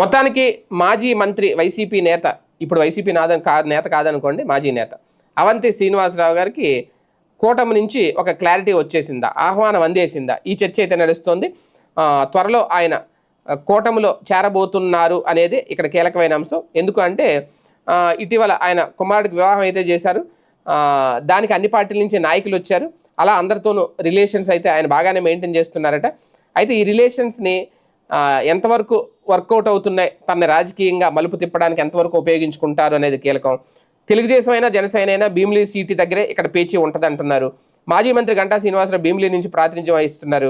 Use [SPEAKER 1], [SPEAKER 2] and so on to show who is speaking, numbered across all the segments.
[SPEAKER 1] మొత్తానికి మాజీ మంత్రి వైసీపీ నేత ఇప్పుడు వైసీపీ నాదని కా నేత కాదనుకోండి మాజీ నేత. అవంతి శ్రీనివాసరావు గారికి కూటమి నుంచి ఒక క్లారిటీ వచ్చేసిందా ఆహ్వానం అందేసిందా? ఈ చర్చ అయితే నడుస్తోంది. త్వరలో ఆయన కూటమిలో చేరబోతున్నారు అనేది ఇక్కడ కీలకమైన అంశం. ఎందుకు అంటే ఇటీవల ఆయన కుమారుడికి వివాహం అయితే చేశారు. దానికి అన్ని పార్టీల నుంచి నాయకులు వచ్చారు. అలా అందరితోనూ రిలేషన్స్ అయితే ఆయన బాగానే మెయింటైన్ చేస్తున్నారట. అయితే ఈ రిలేషన్స్ని ఎంతవరకు వర్కౌట్ అవుతున్నాయి తన రాజకీయంగా మలుపు తిప్పడానికి ఎంతవరకు ఉపయోగించుకుంటారు అనేది కీలకం. తెలుగుదేశం అయినా జనసేన అయినా భీమిలీ సీటు దగ్గరే ఇక్కడ పేచీ ఉంటుంది అంటున్నారు మాజీ మంత్రి గంటా శ్రీనివాసరావు భీమిలీ నుంచి ప్రాతినిధ్యం వహిస్తున్నారు.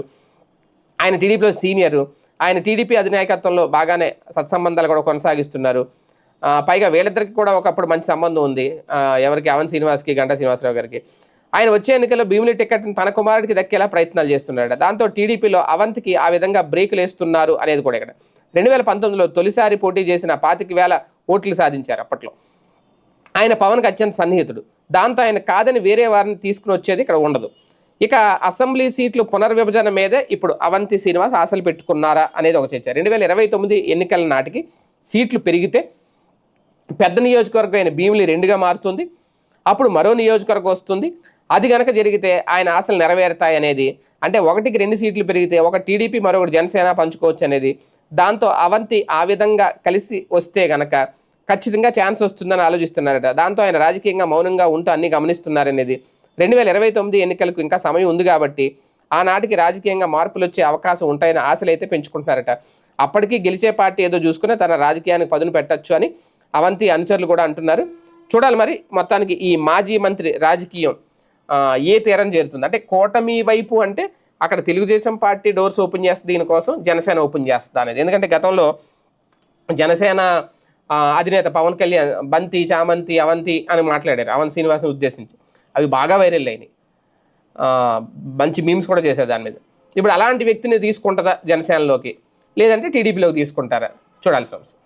[SPEAKER 1] ఆయన టీడీపీలో సీనియర్. ఆయన టీడీపీ అధినాయకత్వంలో బాగానే సత్సంబంధాలు కూడా కొనసాగిస్తున్నారు. పైగా వీళ్ళిద్దరికి కూడా ఒకప్పుడు మంచి సంబంధం ఉంది. ఎవరికి? అవన్ శ్రీనివాస్కి గంటా శ్రీనివాసరావు గారికి. ఆయన వచ్చే ఎన్నికల్లో భీమిలి టికెట్ని తన కుమారుడికి దక్కేలా ప్రయత్నాలు చేస్తున్నాడు దాంతో టీడీపీలో అవంతికి ఆ విధంగా బ్రేకులు వేస్తున్నారు అనేది కూడా ఇక్కడ. రెండు వేల పంతొమ్మిదిలో తొలిసారి పోటీ చేసిన పాతిక వేల ఓట్లు సాధించారు అప్పట్లో. ఆయన పవన్కి అత్యంత సన్నిహితుడు. దాంతో ఆయన కాదని వేరే వారిని తీసుకుని వచ్చేది ఇక్కడ ఉండదు. ఇక అసెంబ్లీ సీట్లు పునర్విభజన మీదే ఇప్పుడు అవంతి శ్రీనివాస్ ఆశలు పెట్టుకున్నారా అనేది ఒక చర్చ. రెండు వేల ఇరవై తొమ్మిది ఎన్నికల నాటికి సీట్లు పెరిగితే పెద్ద నియోజకవర్గం అయిన భీమిలి రెండుగా మారుతుంది. అప్పుడు మరో నియోజకవర్గం వస్తుంది. అది కనుక జరిగితే ఆయన ఆశలు నెరవేరుతాయి అనేది అంటే ఒకటికి రెండు సీట్లు పెరిగితే ఒక టీడీపీ మరొకటి జనసేన పంచుకోవచ్చు అనేది దాంతో అవంతి ఆ విధంగా కలిసి వస్తే గనక ఖచ్చితంగా ఛాన్స్ వస్తుందని ఆలోచిస్తున్నారట. దాంతో ఆయన రాజకీయంగా మౌనంగా ఉంటూ అన్ని గమనిస్తున్నారనేది. రెండు వేల ఇరవై తొమ్మిది ఎన్నికలకు ఇంకా సమయం ఉంది కాబట్టి ఆనాటికి రాజకీయంగా మార్పులు వచ్చే అవకాశం ఉంటాయని ఆశలు అయితే పెంచుకుంటున్నారట. అప్పటికి గెలిచే పార్టీ ఏదో చూసుకుని తన రాజకీయానికి పదును పెట్టచ్చు అని అవంతి అనుచరులు కూడా అంటున్నారు. చూడాలి మరి మొత్తానికి ఈ మాజీ మంత్రి రాజకీయం ఏ తీరం చేరుతుంది? అంటే కూటమి వైపు అంటే అక్కడ తెలుగుదేశం పార్టీ డోర్స్ ఓపెన్ చేస్తుంది దీనికోసం జనసేన ఓపెన్ చేస్తుంది అనేది. ఎందుకంటే గతంలో జనసేన అధినేత పవన్ కళ్యాణ్ బంతి చామంతి అవంతి అని మాట్లాడారు అవన్ శ్రీనివాస్ని ఉద్దేశించి. అవి బాగా వైరల్ అయినాయి. మంచి మీమ్స్ కూడా చేశారు దాని మీద. ఇప్పుడు అలాంటి వ్యక్తిని తీసుకుంటుందా జనసేనలోకి? లేదంటే టీడీపీలోకి తీసుకుంటారా? చూడాల్సిన అంశం